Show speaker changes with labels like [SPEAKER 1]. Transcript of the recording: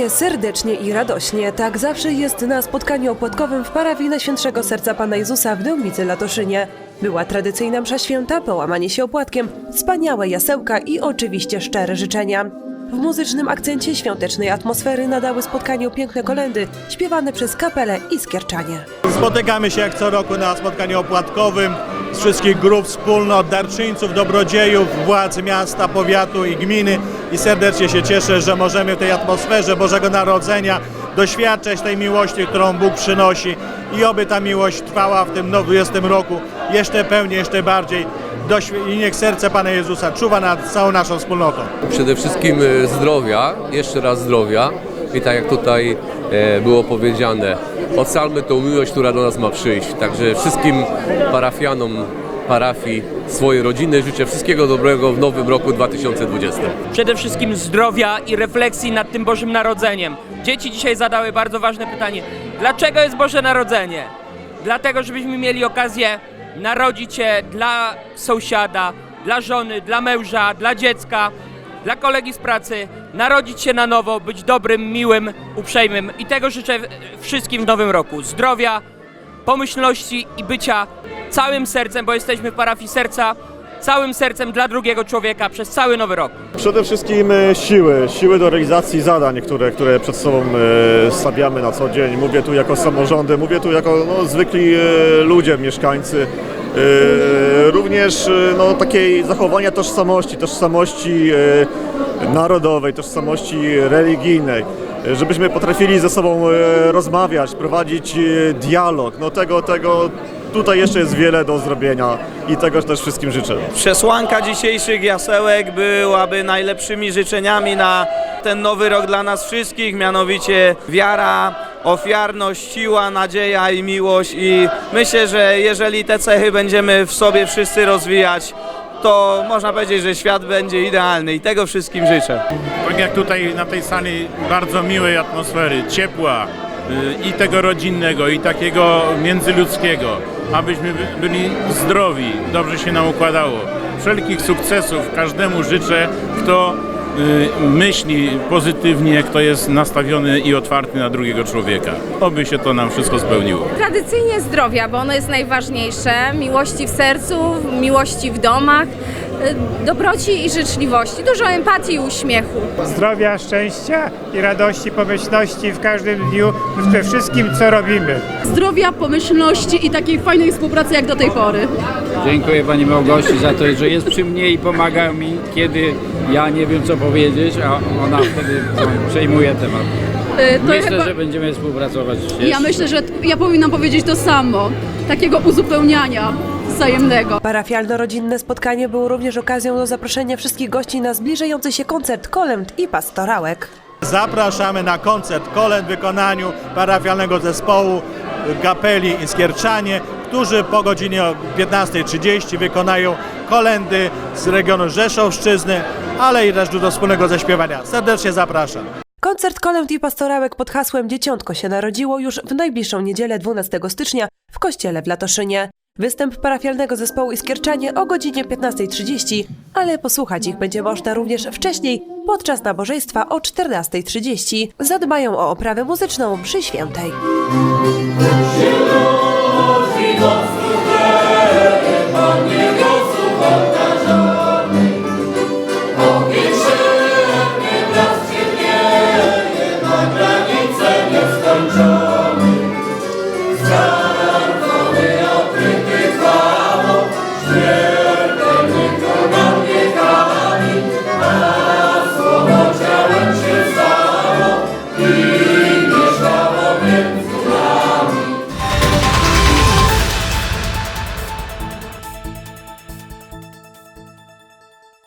[SPEAKER 1] Wesoło, serdecznie i radośnie. Tak zawsze jest na spotkaniu opłatkowym w parafii Najświętszego Serca Pana Jezusa w Dębicy Latoszynie. Była tradycyjna msza święta, połamanie się opłatkiem, wspaniałe jasełka i oczywiście szczere życzenia. W muzycznym akcencie świątecznej atmosfery nadały spotkaniu piękne kolendy, śpiewane przez kapelę i skierczanie.
[SPEAKER 2] Spotykamy się jak co roku na spotkaniu opłatkowym z wszystkich grup, wspólnot, darczyńców, dobrodziejów, władz miasta, powiatu i gminy. I serdecznie się cieszę, że możemy w tej atmosferze Bożego Narodzenia doświadczać tej miłości, którą Bóg przynosi. I oby ta miłość trwała w tym nowym 20 roku jeszcze pełniej, jeszcze bardziej. I niech serce Pana Jezusa czuwa nad całą naszą wspólnotą.
[SPEAKER 3] Przede wszystkim e, zdrowia, jeszcze raz zdrowia i tak jak tutaj e, było powiedziane, ocalmy tą miłość, która do nas ma przyjść. Także wszystkim parafianom parafii, swojej rodziny życzę wszystkiego dobrego w nowym roku 2020.
[SPEAKER 4] przede wszystkim zdrowia i refleksji nad tym Bożym Narodzeniem. Dzieci dzisiaj zadały bardzo ważne pytanie: dlaczego jest Boże Narodzenie? Dlatego, żebyśmy mieli okazję narodzić się dla sąsiada, dla żony, dla męża, dla dziecka, dla kolegi z pracy, narodzić się na nowo, być dobrym, miłym, uprzejmym. I tego życzę wszystkim w nowym roku. Zdrowia, pomyślności i bycia całym sercem, bo jesteśmy w parafii serca, całym sercem dla drugiego człowieka przez cały nowy rok.
[SPEAKER 5] Przede wszystkim e, siły, siły do realizacji zadań, które, które przed sobą e, stawiamy na co dzień. Mówię tu jako samorządy, mówię tu jako no, zwykli e, ludzie, mieszkańcy. E, Również e, no, takiej zachowania tożsamości, tożsamości e, narodowej, tożsamości religijnej. Żebyśmy potrafili ze sobą rozmawiać, prowadzić dialog. No tego, tego tutaj jeszcze jest wiele do zrobienia i tego też wszystkim życzę.
[SPEAKER 6] Przesłanka dzisiejszych jasełek byłaby najlepszymi życzeniami na ten nowy rok dla nas wszystkich, mianowicie wiara, ofiarność, siła, nadzieja i miłość i myślę, że jeżeli te cechy będziemy w sobie wszyscy rozwijać, to można powiedzieć, że świat będzie idealny i tego wszystkim życzę.
[SPEAKER 7] Tak jak tutaj na tej sali bardzo miłej atmosfery, ciepła y, i tego rodzinnego, i takiego międzyludzkiego, abyśmy by- byli zdrowi, dobrze się nam układało. Wszelkich sukcesów każdemu życzę, kto myśli pozytywnie, kto jest nastawiony i otwarty na drugiego człowieka. Oby się to nam wszystko spełniło.
[SPEAKER 8] Tradycyjnie zdrowia, bo ono jest najważniejsze, miłości w sercu, miłości w domach, y, dobroci i życzliwości, dużo empatii i uśmiechu.
[SPEAKER 9] zdrowia, szczęścia i radości, pomyślności w każdym dniu, we wszystkim, co robimy.
[SPEAKER 10] zdrowia, pomyślności i takiej fajnej współpracy jak do tej pory.
[SPEAKER 11] Dziękuję Pani Małgosi za to, że jest przy mnie i pomaga mi, kiedy ja nie wiem co powiedzieć, a ona wtedy przejmuje temat.
[SPEAKER 10] Y, To
[SPEAKER 11] Myślę,
[SPEAKER 10] chyba,
[SPEAKER 11] że będziemy współpracować.
[SPEAKER 10] ja
[SPEAKER 11] jeszcze.
[SPEAKER 10] myślę, że ja powinnam powiedzieć to samo. Takiego uzupełniania wzajemnego.
[SPEAKER 1] Parafialno-rodzinne spotkanie było również okazją do zaproszenia wszystkich gości na zbliżający się koncert kolęd i pastorałek.
[SPEAKER 2] Zapraszamy na koncert kolęd w wykonaniu parafialnego zespołu kapeli i skierczanie, którzy po godzinie 15.30 wykonają kolendy z regionu Rzeszowszczyzny, ale i też do wspólnego zaśpiewania. Serdecznie zapraszam.
[SPEAKER 1] Koncert kolęd i pastorałek pod hasłem Dzieciątko się narodziło już w najbliższą niedzielę 12 stycznia w kościele w Latoszynie. Występ parafialnego zespołu Iskierczanie o godzinie 15.30, ale posłuchać ich będzie można również wcześniej, podczas nabożeństwa o 14.30. Zadbają o oprawę muzyczną przy świętej.